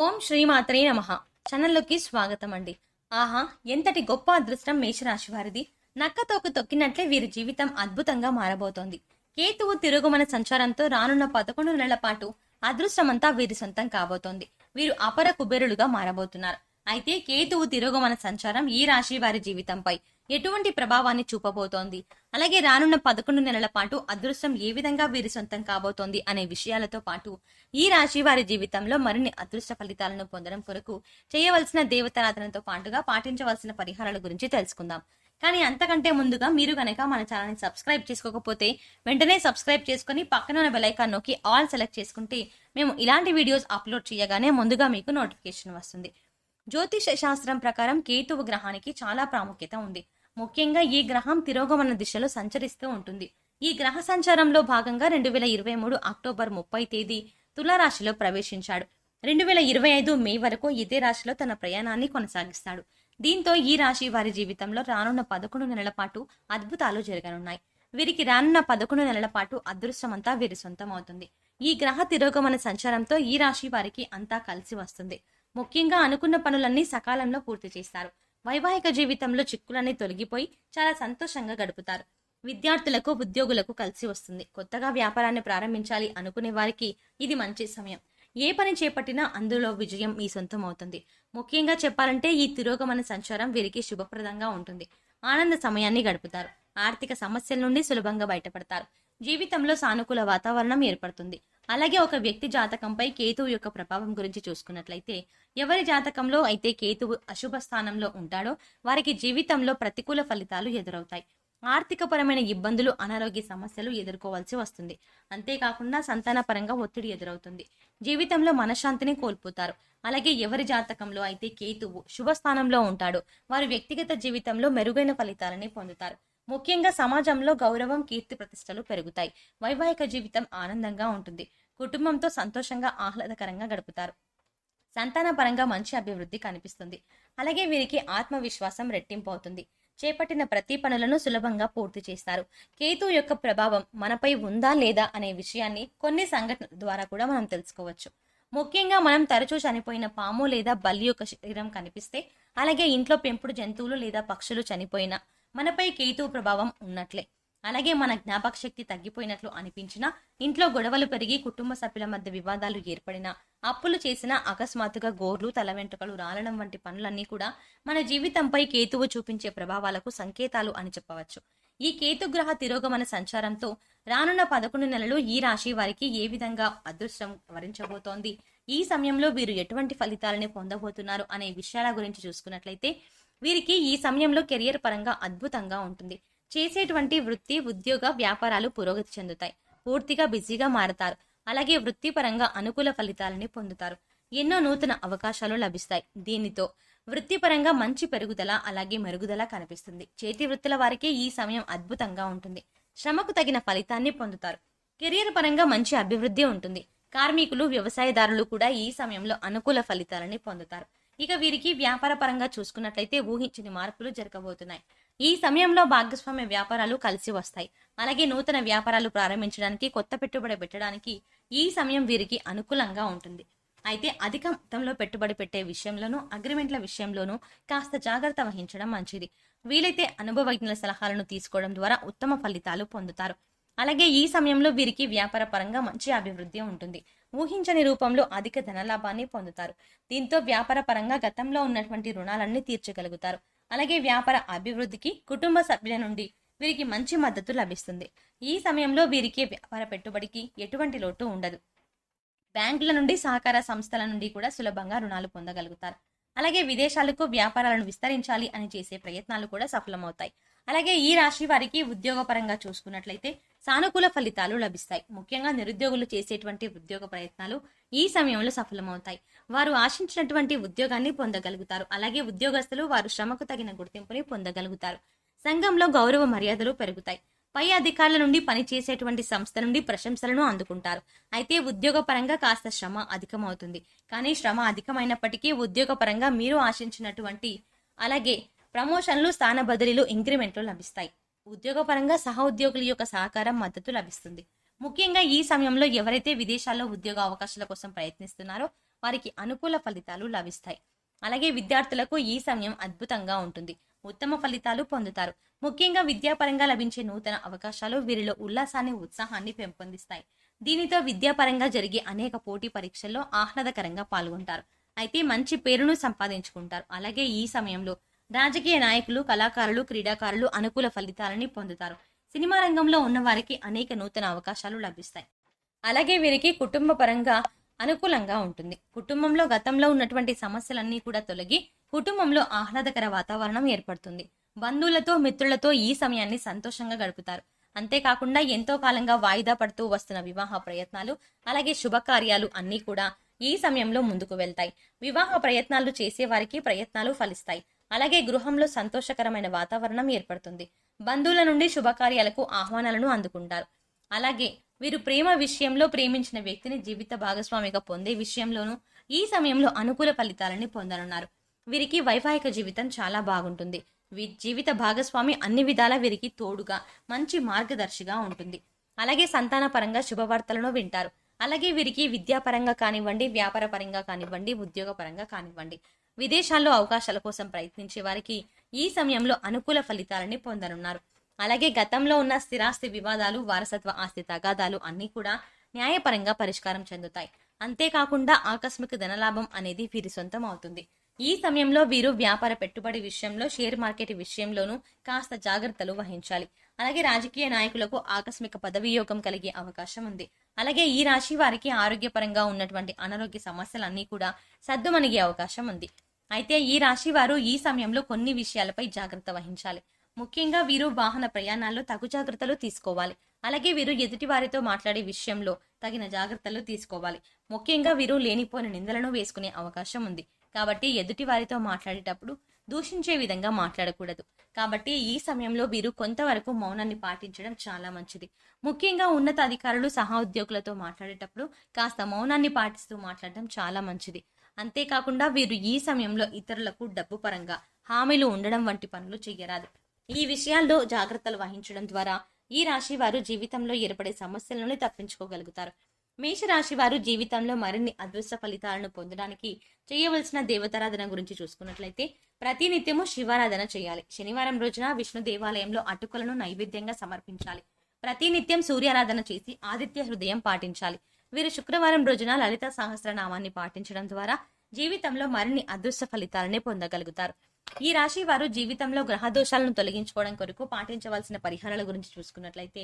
ఓం శ్రీమాత్రే నమ. ఛానల్లోకి స్వాగతం అండి ఆహా ఎంతటి గొప్ప అదృష్టం మేషరాశి వారిది. నక్కతోక తొక్కినట్లే వీరి జీవితం అద్భుతంగా మారబోతోంది. కేతువు తిరుగుమన సంచారంతో రానున్న పదకొండు నెలల పాటు అదృష్టమంతా వీరి సొంతం కాబోతోంది. వీరు అపర కుబేరులుగా మారబోతున్నారు. అయితే కేతువు తిరుగుమన సంచారం ఈ రాశి వారి జీవితంపై. ఎటువంటి ప్రభావాన్ని చూపబోతోంది? అలాగే రానున్న పదకొండు నెలల పాటు అదృష్టం ఏ విధంగా వీరి సొంతం కాబోతోంది అనే విషయాలతో పాటు ఈ రాశి వారి జీవితంలో మరిన్ని అదృష్ట ఫలితాలను పొందడం కొరకు చేయవలసిన దేవతారాధనతో పాటుగా పాటించవలసిన పరిహారాల గురించి తెలుసుకుందాం. కానీ అంతకంటే ముందుగా మీరు కనుక మన ఛానల్ని సబ్స్క్రైబ్ చేసుకోకపోతే వెంటనే సబ్స్క్రైబ్ చేసుకుని పక్కన ఉన్న బెలైకాన్ నొక్కి ఆల్ సెలెక్ట్ చేసుకుంటే మేము ఇలాంటి వీడియోస్ అప్లోడ్ చేయగానే ముందుగా మీకు నోటిఫికేషన్ వస్తుంది. జ్యోతిష శాస్త్రం ప్రకారం కేతువు గ్రహానికి చాలా ప్రాముఖ్యత ఉంది. ముఖ్యంగా ఈ గ్రహం తిరోగమన దిశలో సంచరిస్తూ ఉంటుంది. ఈ గ్రహ సంచారంలో భాగంగా రెండు వేల ఇరవై మూడు అక్టోబర్ ముప్పై తేదీ తులారాశిలో ప్రవేశించాడు. రెండు వేల ఇరవై ఐదు మే వరకు ఇదే రాశిలో తన ప్రయాణాన్ని కొనసాగిస్తాడు. దీంతో ఈ రాశి వారి జీవితంలో రానున్న పదకొండు నెలల పాటు అద్భుతాలు జరగనున్నాయి. వీరికి రానున్న పదకొండు నెలల పాటు అదృష్టమంతా వీరి సొంతం అవుతుంది ఈ గ్రహ తిరోగమన సంచారంతో ఈ రాశి వారికి అంతా కలిసి వస్తుంది. ముఖ్యంగా అనుకున్న పనులన్నీ సకాలంలో పూర్తి చేస్తారు. వైవాహిక జీవితంలో చిక్కులన్నీ తొలగిపోయి చాలా సంతోషంగా గడుపుతారు. విద్యార్థులకు ఉద్యోగులకు కలిసి వస్తుంది. కొత్తగా వ్యాపారాన్ని ప్రారంభించాలి అనుకునే వారికి ఇది మంచి సమయం. ఏ పని చేపట్టినా అందులో విజయం మీ సొంతం అవుతుంది. ముఖ్యంగా చెప్పాలంటే ఈ తిరోగమన సంచారం వీరికి శుభప్రదంగా ఉంటుంది. ఆనంద సమయాన్ని గడుపుతారు. ఆర్థిక సమస్యల నుండి సులభంగా బయటపడతారు. జీవితంలో సానుకూల వాతావరణం ఏర్పడుతుంది. అలాగే ఒక వ్యక్తి జాతకంపై కేతువు యొక్క ప్రభావం గురించి చూసుకున్నట్లయితే ఎవరి జాతకంలో అయితే కేతువు అశుభ స్థానంలో ఉంటాడో వారికి జీవితంలో ప్రతికూల ఫలితాలు ఎదురవుతాయి. ఆర్థికపరమైన ఇబ్బందులు అనారోగ్య సమస్యలు ఎదుర్కోవాల్సి వస్తుంది. అంతేకాకుండా సంతానపరంగా ఒత్తిడి ఎదురవుతుంది. జీవితంలో మనశ్శాంతిని కోల్పోతారు. అలాగే ఎవరి జాతకంలో అయితే కేతువు శుభ స్థానంలో ఉంటాడో వారు వ్యక్తిగత జీవితంలో మెరుగైన ఫలితాలని పొందుతారు. ముఖ్యంగా సమాజంలో గౌరవం కీర్తి ప్రతిష్టలు పెరుగుతాయి. వైవాహిక జీవితం ఆనందంగా ఉంటుంది. కుటుంబంతో సంతోషంగా ఆహ్లాదకరంగా గడుపుతారు. సంతానపరంగా మంచి అభివృద్ధి కనిపిస్తుంది. అలాగే వీరికి ఆత్మవిశ్వాసం రెట్టింపు అవుతుంది. చేపట్టిన ప్రతి పనులను సులభంగా పూర్తి చేస్తారు. కేతు యొక్క ప్రభావం మనపై ఉందా లేదా అనే విషయాన్ని కొన్ని సంఘటనల ద్వారా కూడా మనం తెలుసుకోవచ్చు. ముఖ్యంగా మనం తరచూ చనిపోయిన పాము లేదా బల్లి యొక్క శరీరం కనిపిస్తే అలాగే ఇంట్లో పెంపుడు జంతువులు లేదా పక్షులు చనిపోయినా మనపై కేతు ప్రభావం ఉన్నట్లే. అలాగే మన జ్ఞాపక శక్తి తగ్గిపోయినట్లు అనిపించినా ఇంట్లో గొడవలు పెరిగి కుటుంబ సభ్యుల మధ్య వివాదాలు ఏర్పడినా అప్పులు చేసిన అకస్మాత్తుగా గోర్లు తల వెంట్రుకలు రాలడం వంటి పనులన్నీ కూడా మన జీవితంపై కేతువు చూపించే ప్రభావాలకు సంకేతాలు అని చెప్పవచ్చు. ఈ కేతుగ్రహ తిరోగమన సంచారంతో రానున్న పదకొండు నెలలు ఈ రాశి వారికి ఏ విధంగా అదృష్టం వరించబోతోంది? ఈ సమయంలో వీరు ఎటువంటి ఫలితాలని పొందబోతున్నారు అనే విషయాల గురించి చూసుకున్నట్లయితే వీరికి ఈ సమయంలో కెరియర్ పరంగా అద్భుతంగా ఉంటుంది. చేసేటువంటి వృత్తి ఉద్యోగ వ్యాపారాలు పురోగతి చెందుతాయి. పూర్తిగా బిజీగా మారతారు. అలాగే వృత్తిపరంగా అనుకూల ఫలితాలని పొందుతారు. ఎన్నో నూతన అవకాశాలు లభిస్తాయి. దీనితో వృత్తిపరంగా మంచి పెరుగుదల అలాగే మెరుగుదల కనిపిస్తుంది. చేతి వృత్తుల వారికి ఈ సమయం అద్భుతంగా ఉంటుంది. శ్రమకు తగిన ఫలితాన్ని పొందుతారు. కెరియర్ పరంగా మంచి అభివృద్ధి ఉంటుంది. కార్మికులు వ్యవసాయదారులు కూడా ఈ సమయంలో అనుకూల ఫలితాలని పొందుతారు. ఇక వీరికి వ్యాపార పరంగా చూసుకున్నట్లయితే ఊహించని మార్పులు జరగబోతున్నాయి. ఈ సమయంలో భాగస్వామ్య వ్యాపారాలు కలిసి వస్తాయి. అలాగే నూతన వ్యాపారాలు ప్రారంభించడానికి కొత్త పెట్టుబడి పెట్టడానికి ఈ సమయం వీరికి అనుకూలంగా ఉంటుంది. అయితే అధిక మొత్తంలో పెట్టుబడి పెట్టే విషయంలోనూ అగ్రిమెంట్ల విషయంలోనూ కాస్త జాగ్రత్త వహించడం మంచిది. వీలైతే అనుభవజ్ఞుల సలహాలను తీసుకోవడం ద్వారా ఉత్తమ ఫలితాలు పొందుతారు. అలాగే ఈ సమయంలో వీరికి వ్యాపార పరంగా మంచి అభివృద్ధి ఉంటుంది. ఊహించని రూపంలో అధిక ధనలాభాన్ని పొందుతారు. దీంతో వ్యాపార పరంగా గతంలో ఉన్నటువంటి రుణాలన్నీ తీర్చగలుగుతారు. అలాగే వ్యాపార అభివృద్ధికి కుటుంబ సభ్యుల నుండి వీరికి మంచి మద్దతు లభిస్తుంది. ఈ సమయంలో వీరికి వ్యాపార పెట్టుబడికి ఎటువంటి లోటు ఉండదు. బ్యాంకుల నుండి సహకార సంస్థల నుండి కూడా సులభంగా రుణాలు పొందగలుగుతారు. అలాగే విదేశాలకు వ్యాపారాలను విస్తరించాలి అని చేసే ప్రయత్నాలు కూడా సఫలమవుతాయి. అలాగే ఈ రాశి వారికి ఉద్యోగపరంగా చూసుకున్నట్లయితే సానుకూల ఫలితాలు లభిస్తాయి. ముఖ్యంగా నిరుద్యోగులు చేసేటువంటి ఉద్యోగ ప్రయత్నాలు ఈ సమయంలో సఫలమవుతాయి. వారు ఆశించినటువంటి ఉద్యోగాన్ని పొందగలుగుతారు. అలాగే ఉద్యోగస్తులు వారు శ్రమకు తగిన గుర్తింపుని పొందగలుగుతారు. సంఘంలో గౌరవ మర్యాదలు పెరుగుతాయి. పై అధికారుల నుండి పనిచేసేటువంటి సంస్థ నుండి ప్రశంసలను అందుకుంటారు. అయితే ఉద్యోగపరంగా కాస్త శ్రమ అధికమవుతుంది. కానీ శ్రమ అధికమైనప్పటికీ ఉద్యోగపరంగా మీరు ఆశించినటువంటి అలాగే ప్రమోషన్లు స్థాన బదిలీలు ఇంక్రిమెంట్లు లభిస్తాయి. ఉద్యోగపరంగా సహ ఉద్యోగుల యొక్క సహకారం మద్దతు లభిస్తుంది. ముఖ్యంగా ఈ సమయంలో ఎవరైతే విదేశాల్లో ఉద్యోగ అవకాశాల కోసం ప్రయత్నిస్తున్నారో వారికి అనుకూల ఫలితాలు లభిస్తాయి. అలాగే విద్యార్థులకు ఈ సమయం అద్భుతంగా ఉంటుంది. ఉత్తమ ఫలితాలు పొందుతారు. ముఖ్యంగా విద్యాపరంగా లభించే నూతన అవకాశాలు వీరిలో ఉల్లాసాన్ని ఉత్సాహాన్ని పెంపొందిస్తాయి. దీనితో విద్యాపరంగా జరిగే అనేక పోటీ పరీక్షల్లో ఆహ్లాదకరంగా పాల్గొంటారు. అయితే మంచి పేరును సంపాదించుకుంటారు. అలాగే ఈ సమయంలో రాజకీయ నాయకులు కళాకారులు క్రీడాకారులు అనుకూల ఫలితాలని పొందుతారు. సినిమా రంగంలో ఉన్న వారికి అనేక నూతన అవకాశాలు లభిస్తాయి. అలాగే వీరికి కుటుంబ పరంగా అనుకూలంగా ఉంటుంది. కుటుంబంలో గతంలో ఉన్నటువంటి సమస్యలన్నీ కూడా తొలగి కుటుంబంలో ఆహ్లాదకర వాతావరణం ఏర్పడుతుంది. బంధువులతో మిత్రులతో ఈ సమయాన్ని సంతోషంగా గడుపుతారు. అంతేకాకుండా ఎంతో కాలంగా వాయిదా పడుతూ వస్తున్న వివాహ ప్రయత్నాలు అలాగే శుభకార్యాలు అన్నీ కూడా ఈ సమయంలో ముందుకు వెళ్తాయి. వివాహ ప్రయత్నాలు చేసే వారికి ప్రయత్నాలు ఫలిస్తాయి. అలాగే గృహంలో సంతోషకరమైన వాతావరణం ఏర్పడుతుంది. బంధువుల నుండి శుభకార్యాలకు ఆహ్వానాలను అందుకుంటారు. అలాగే వీరు ప్రేమ విషయంలో ప్రేమించిన వ్యక్తిని జీవిత భాగస్వామిగా పొందే విషయంలోనూ ఈ సమయంలో అనుకూల ఫలితాలని పొందనున్నారు. వీరికి వైవాహిక జీవితం చాలా బాగుంటుంది. వీ జీవిత భాగస్వామి అన్ని విధాల వీరికి తోడుగా మంచి మార్గదర్శిగా ఉంటుంది. అలాగే సంతాన పరంగా శుభవార్తలను వింటారు. అలాగే వీరికి విద్యాపరంగా కానివ్వండి వ్యాపార పరంగా కానివ్వండి ఉద్యోగపరంగా కానివ్వండి. విదేశాల్లో అవకాశాల కోసం ప్రయత్నించే వారికి ఈ సమయంలో అనుకూల ఫలితాలని పొందనున్నారు. అలాగే గతంలో ఉన్న స్థిరాస్తి వివాదాలు వారసత్వ ఆస్తి తగాదాలు అన్నీ కూడా న్యాయపరంగా పరిష్కారం చెందుతాయి. అంతేకాకుండా ఆకస్మిక ధనలాభం అనేది వీరి సొంతం అవుతుంది. ఈ సమయంలో వీరు వ్యాపార పెట్టుబడి విషయంలో షేర్ మార్కెట్ విషయంలోనూ కాస్త జాగ్రత్తలు వహించాలి. అలాగే రాజకీయ నాయకులకు ఆకస్మిక పదవియోగం కలిగే అవకాశం ఉంది. అలాగే ఈ రాశి వారికి ఆరోగ్యపరంగా ఉన్నటువంటి అనారోగ్య సమస్యలన్నీ కూడా సద్దుమణిగే అవకాశం ఉంది. అయితే ఈ రాశి వారు ఈ సమయంలో కొన్ని విషయాలపై జాగ్రత్త వహించాలి. ముఖ్యంగా వీరు వాహన ప్రయాణాల్లో తగు జాగ్రత్తలు తీసుకోవాలి. అలాగే వీరు ఎదుటి వారితో మాట్లాడే విషయంలో తగిన జాగ్రత్తలు తీసుకోవాలి. ముఖ్యంగా వీరు లేనిపోయిన నిందలను వేసుకునే అవకాశం ఉంది. కాబట్టి ఎదుటి వారితో మాట్లాడేటప్పుడు దూషించే విధంగా మాట్లాడకూడదు. కాబట్టి ఈ సమయంలో వీరు కొంతవరకు మౌనాన్ని పాటించడం చాలా మంచిది. ముఖ్యంగా ఉన్నత అధికారులు సహా ఉద్యోగులతో మాట్లాడేటప్పుడు కాస్త మౌనాన్ని పాటిస్తూ మాట్లాడడం చాలా మంచిది. అంతేకాకుండా వీరు ఈ సమయంలో ఇతరులకు డబ్బు పరంగా హామీలు ఉండడం వంటి పనులు చేయరాదు ఈ విషయాల్లో జాగ్రత్తలు వహించడం ద్వారా ఈ రాశి వారు జీవితంలో ఏర్పడే సమస్యలను తప్పించుకోగలుగుతారు. మేషరాశి వారు జీవితంలో మరిన్ని అదృష్ట ఫలితాలను పొందడానికి చేయవలసిన దేవతారాధన గురించి చూసుకున్నట్లయితే ప్రతినిత్యము శివారాధన చేయాలి. శనివారం రోజున విష్ణు దేవాలయంలో అటుకులను నైవేద్యంగా సమర్పించాలి. ప్రతినిత్యం సూర్యారాధన చేసి ఆదిత్య హృదయం పాటించాలి. వీరు శుక్రవారం రోజున లలిత సహస్రనామాన్ని పాటించడం ద్వారా జీవితంలో మరిన్ని అదృష్ట ఫలితాలనే పొందగలుగుతారు. ఈ రాశి వారు జీవితంలో గ్రహ దోషాలను తొలగించుకోవడం కొరకు పాటించవలసిన పరిహారాల గురించి చూసుకున్నట్లయితే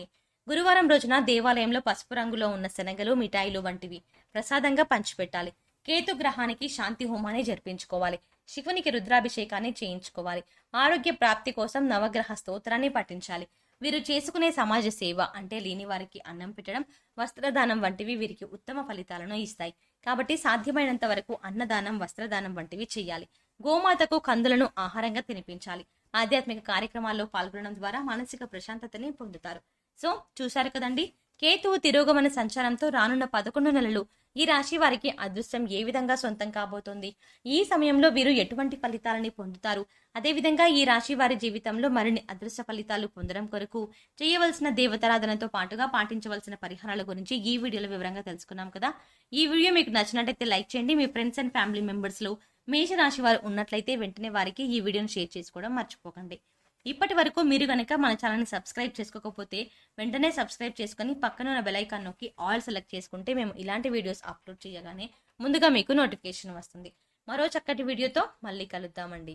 గురువారం రోజున దేవాలయంలో పసుపు రంగులో ఉన్న శనగలు మిఠాయిలు వంటివి ప్రసాదంగా పంచిపెట్టాలి. కేతు గ్రహానికి శాంతి హోమాన్ని జరిపించుకోవాలి. శివునికి రుద్రాభిషేకాన్ని చేయించుకోవాలి. ఆరోగ్య ప్రాప్తి కోసం నవగ్రహ స్తోత్రాన్ని పఠించాలి. వీరు చేసుకునే సమాజ సేవ అంటే లేని వారికి అన్నం పెట్టడం వస్త్రదానం వంటివి వీరికి ఉత్తమ ఫలితాలను ఇస్తాయి. కాబట్టి సాధ్యమైనంత వరకు అన్నదానం వస్త్రదానం వంటివి చేయాలి. గోమాతకు కందులను ఆహారంగా తినిపించాలి. ఆధ్యాత్మిక కార్యక్రమాల్లో పాల్గొనడం ద్వారా మానసిక ప్రశాంతతని పొందుతారు. సో చూశారు కదండి? కేతువు తిరోగమన సంచారంతో రానున్న పదకొండు నెలలు ఈ రాశి వారికి అదృష్టం ఏ విధంగా సొంతం కాబోతోంది? ఈ సమయంలో వీరు ఎటువంటి ఫలితాలని పొందుతారు? అదేవిధంగా ఈ రాశి వారి జీవితంలో మరిన్ని అదృష్ట ఫలితాలు పొందడం కొరకు చేయవలసిన దేవతారాధనతో పాటుగా పాటించవలసిన పరిహారాల గురించి ఈ వీడియోలో వివరంగా తెలుసుకున్నాం కదా. ఈ వీడియో మీకు నచ్చినట్టయితే లైక్ చేయండి. మీ ఫ్రెండ్స్ అండ్ ఫ్యామిలీ మెంబర్స్లో మేష మేషరాశి వారు ఉన్నట్లయితే వెంటనే వారికి ఈ వీడియోను షేర్ చేసుకోవడం మర్చిపోకండి. ఇప్పటి వరకు మీరు కనుక మన ఛానల్ని సబ్స్క్రైబ్ చేసుకోకపోతే వెంటనే సబ్స్క్రైబ్ చేసుకొని పక్కన ఉన్న బెలైకాన్ నొక్కి ఆల్ సెలెక్ట్ చేసుకుంటే మేము ఇలాంటి వీడియోస్ అప్లోడ్ చేయగానే ముందుగా మీకు నోటిఫికేషన్ వస్తుంది. మరో చక్కటి వీడియోతో మళ్ళీ కలుద్దామండి.